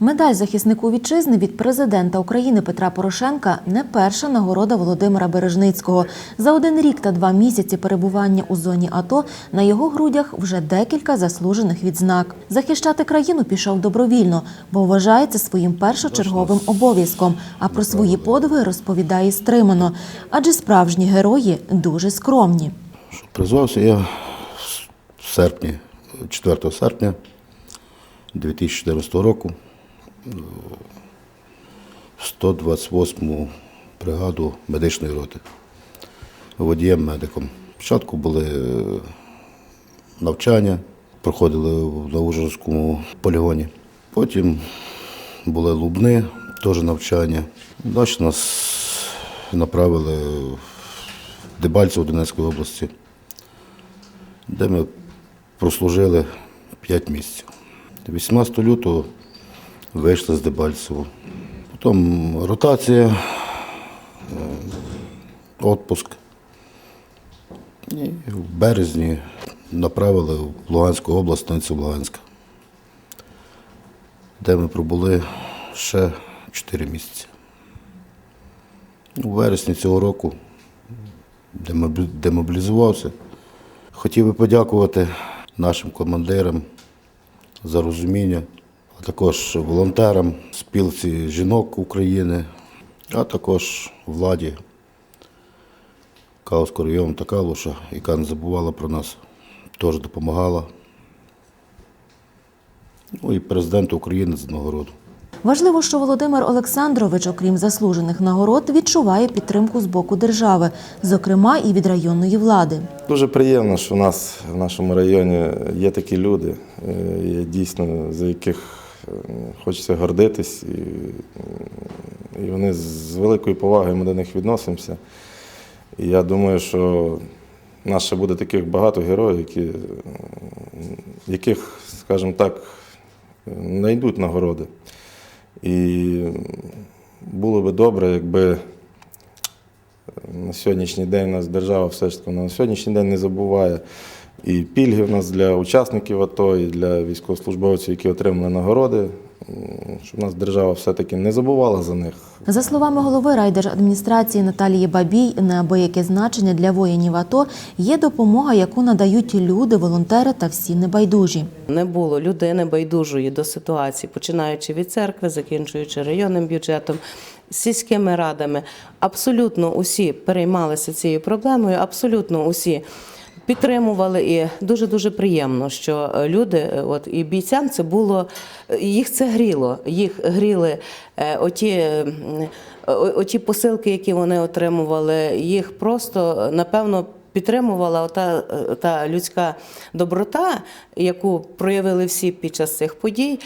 Медаль захиснику вітчизни від президента України Петра Порошенка не перша нагорода Володимира Бережницького. За один рік та два місяці перебування у зоні АТО на його грудях вже декілька заслужених відзнак. Захищати країну пішов добровільно, бо вважає це своїм першочерговим обов'язком. А про свої подвиги розповідає стримано, адже справжні герої дуже скромні. Призвався я в серпні, 4 серпня 2014 року 128-му бригаду медичної роти водієм-медиком. Спочатку були е, навчання, проходили на Ужгородському полігоні. Потім були Лубни, теж навчання. Далі нас направили в Дебальцево Донецької області де ми прослужили 5 місяців. 18 лютого вийшли з Дебальцево. Потім ротація, е, відпуск. І в березні направили в Луганську область, станцію Луганська, де ми пробули ще 4 місяці. У вересні цього року демобілізувався. Хотів би подякувати нашим командирам за розуміння, а також волонтерам, спілці жінок України, а також владі Кауску району та Калуша, яка не забувала про нас, теж допомагала. Ну і президенту України за нагороду. Важливо, що Володимир Олександрович, окрім заслужених нагород, відчуває підтримку з боку держави, зокрема і від районної влади. Дуже приємно, що у нас в нашому районі є такі люди, е, дійсно за яких хочеться гордитись, і, і вони з великою повагою ми до них відносимося. І я думаю, що в нас ще буде таких багато героїв, які, яких, скажімо так, знайдуть нагороди. І було би добре, якби на сьогоднішній день у нас держава все ж таки на сьогоднішній день не забуває і пільги в нас для учасників АТО, і для військовослужбовців, які отримали нагороди, щоб нас держава все-таки не забувала за них. За словами голови райдержадміністрації Наталії Бабій, неабияке значення для воїнів АТО є допомога, яку надають люди, волонтери та всі небайдужі. Не було людини байдужої до ситуації, починаючи від церкви, закінчуючи районним бюджетом, сільськими радами. Абсолютно усі переймалися цією проблемою, абсолютно усі. Підтримували і дуже дуже приємно, що е, люди, е, от і бійцям це було е, їх це гріло. Їх гріли оті, оті посилки, які вони отримували. Їх просто напевно підтримувала ота е, та людська доброта, яку проявили всі під час цих подій.